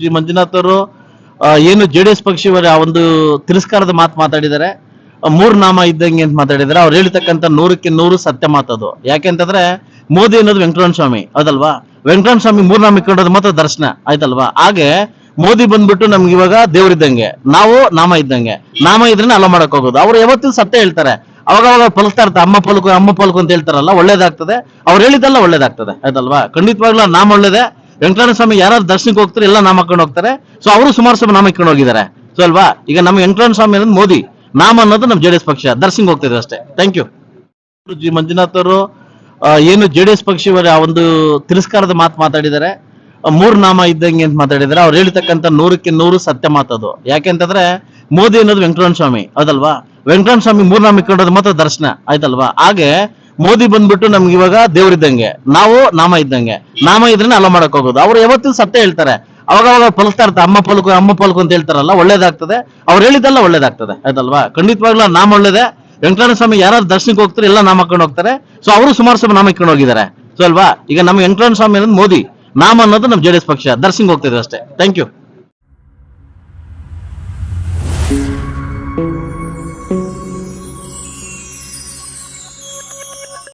G Manjunath ಏನು J D S ಒಂದು ತಿರಸ್ಕಾರದ ಮಾತು ಮಾತಾಡಿದ್ದಾರೆ ಮೂರ್ ನಾಮ ಇದ್ದಂಗೆ ಅಂತ ಮಾತಾಡಿದ್ದಾರೆ. ಅವ್ರು ಹೇಳ್ತಕ್ಕಂಥ ನೂರಕ್ಕೆ ನೂರು ಸತ್ಯ ಮಾತದು ಯಾಕೆಂತಂದ್ರೆ ಮೋದಿ ಅನ್ನೋದು ವೆಂಕಟರಮಣ ಸ್ವಾಮಿ ಹೌದಲ್ವಾ ವೆಂಕಟರಮಣ ಸ್ವಾಮಿ ಮೂರ್ ನಾಮ ಇಟ್ಕೊಂಡೋದು ಮಾತ್ರ ದರ್ಶನ, ಆಯ್ತಲ್ವಾ? ಹಾಗೆ ಮೋದಿ ಬಂದ್ಬಿಟ್ಟು ನಮ್ಗೆ ಇವಾಗ ದೇವ್ರಿದ್ದಂಗೆ ನಾವು ನಾಮ ಇದ್ದಂಗೆ. ನಾಮ ಇದ್ರೆ ಅಲ್ಲ ಮಾಡಕ್ ಹೋಗೋದು. ಅವ್ರು ಯಾವತ್ತೂ ಸತ್ಯ ಹೇಳ್ತಾರೆ. ಅವಾಗ ಅವಾಗ ಪಲಕ್ತಾ ಇರ್ತಾರೆ ಅಮ್ಮ ಪಲಕು ಅಮ್ಮ ಪಲಕು ಅಂತ ಹೇಳ್ತಾರಲ್ಲ, ಒಳ್ಳೇದಾಗ್ತದೆ. ಅವ್ರು ಹೇಳಿದ್ದೆಲ್ಲ ಒಳ್ಳೇದಾಗ್ತದೆ, ಆಯ್ತಲ್ವಾ? ಖಂಡಿತವಾಗ್ಲೂ ನಾಮ ಒಳ್ಳೇದೇ. ವೆಂಕಟರಮಣ ಸ್ವಾಮಿ ಯಾರು ದರ್ಶನಕ್ಕೆ ಹೋಗ್ತಾರೆ, ಎಲ್ಲ ನಾಮ ಹಾಕೊಂಡು ಹೋಗ್ತಾರೆ. ಸೊ ಅವರು ಸುಮಾರು ಸಲ ನಾಮ ಇಟ್ಕೊಂಡು ಹೋಗಿದ್ದಾರೆ. ಸೊ ಅಲ್ವಾ? ಈಗ ನಮ್ಮ ವೆಂಕಟರಮಣ ಸ್ವಾಮಿ ಅನ್ನೋದು ಮೋದಿ. ನಾಮ ಅನ್ನೋದು ನಮ್ಮ ಜೆಡಿಎಸ್ ಪಕ್ಷ. ದರ್ಶನಕ್ಕೆ ಹೋಗ್ತಿದ್ರು ಅಷ್ಟೇ. ಥ್ಯಾಂಕ್ ಯು ಜಿ ಮಂಜುನಾಥ್ ಅವರು ಏನು ಜೆ ಡಿ ಎಸ್ ಪಕ್ಷವರ ಆ ಒಂದು ತಿರಸ್ಕಾರದ ಮಾತು ಮಾತಾಡಿದ್ದಾರೆ. ಮೂರು ನಾಮ ಇದ್ದಂಗೆ ಅಂತ ಮಾತಾಡಿದ್ದಾರೆ. ಅವ್ರು ಹೇಳ್ತಕ್ಕಂಥ ನೂರಕ್ಕೆ ನೂರು ಸತ್ಯ ಮಾತದು ಯಾಕೆಂತಂದ್ರೆ ಮೋದಿ ಅನ್ನೋದು ವೆಂಕಟರಮಣ ಸ್ವಾಮಿ. ಹೌದಲ್ವಾ? ವೆಂಕಟರಮಣ ಸ್ವಾಮಿ ಮೂರು ನಾಮ ಇಟ್ಕೊಂಡೋದು ಮಾತ್ರ ದರ್ಶನ. ಆಯ್ತಲ್ವಾ? ಹಾಗೆ ಮೋದಿ ಬಂದ್ಬಿಟ್ಟು ನಮ್ಗೆ ಇವಾಗ ದೇವ್ರಿದ್ದಂಗೆ ನಾವು, ನಾಮ ಇದ್ದಂಗೆ. ನಾಮ ಇದ್ರೆ ಅಲ್ಲ ಮಾಡಕ್ ಹೋಗೋದು. ಅವ್ರು ಯಾವತ್ತೂ ಸತ್ಯ ಹೇಳ್ತಾರೆ. ಅವಾಗ ಅವಾಗ ಪಲಕ್ತಾ ಇರ್ತಾರೆ. ಅಮ್ಮ ಪಲಕು ಅಮ್ಮ ಪಲಕು ಅಂತ ಹೇಳ್ತಾರಲ್ಲ, ಒಳ್ಳೇದಾಗ್ತದೆ. ಅವ್ರು ಹೇಳಿದ್ದೆಲ್ಲ ಒಳ್ಳೇದಾಗ್ತದೆ. ಆಯ್ತಲ್ವಾ? ಖಂಡಿತವಾಗ್ಲೂ ನಾಮ ಒಳ್ಳೇದೇ. ವೆಂಕಟರಮಣ ಸ್ವಾಮಿ ಯಾರು ದರ್ಶನಕ್ಕೆ ಹೋಗ್ತಾರೆ ಎಲ್ಲ ನಾಮ ಹಾಕೊಂಡು ಹೋಗ್ತಾರೆ. ಸೊ ಅವರು ಸುಮಾರು ಸಮ ನಾಮ ಇಟ್ಕೊಂಡು ಹೋಗಿದ್ದಾರೆ. ಸೊ ಅಲ್ವಾ? ಈಗ ನಮ್ಮ ವೆಂಕಟರಮಣ ಸ್ವಾಮಿ ಅನ್ನೋದು ಮೋದಿ. ನಾಮ ಅನ್ನೋದು ನಮ್ಮ ಜೆಡಿಎಸ್ ಪಕ್ಷ. ದರ್ಶನಕ್ಕೆ ಹೋಗ್ತಿದ್ರು ಅಷ್ಟೇ. Thank you